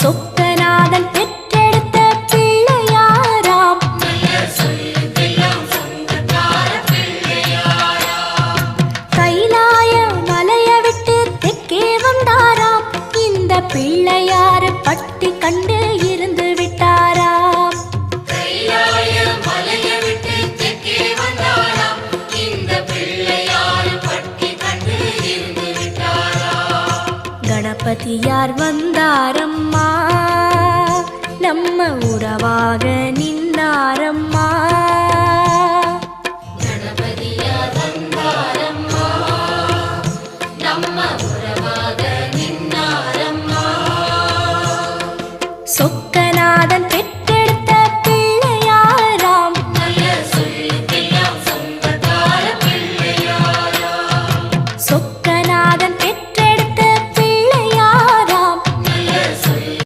சொக்கநாதன் பெற்றெடுத்த பிள்ளையாராம். கைலாய மலைய விட்டு தெற்கே வந்தாராம். இந்த பிள்ளையாரு பட்டி கண்டு கணபதியார் வந்தாரம்மா? நம்ம உறவாக நின்னாரம்மா? சொக்கநாதன்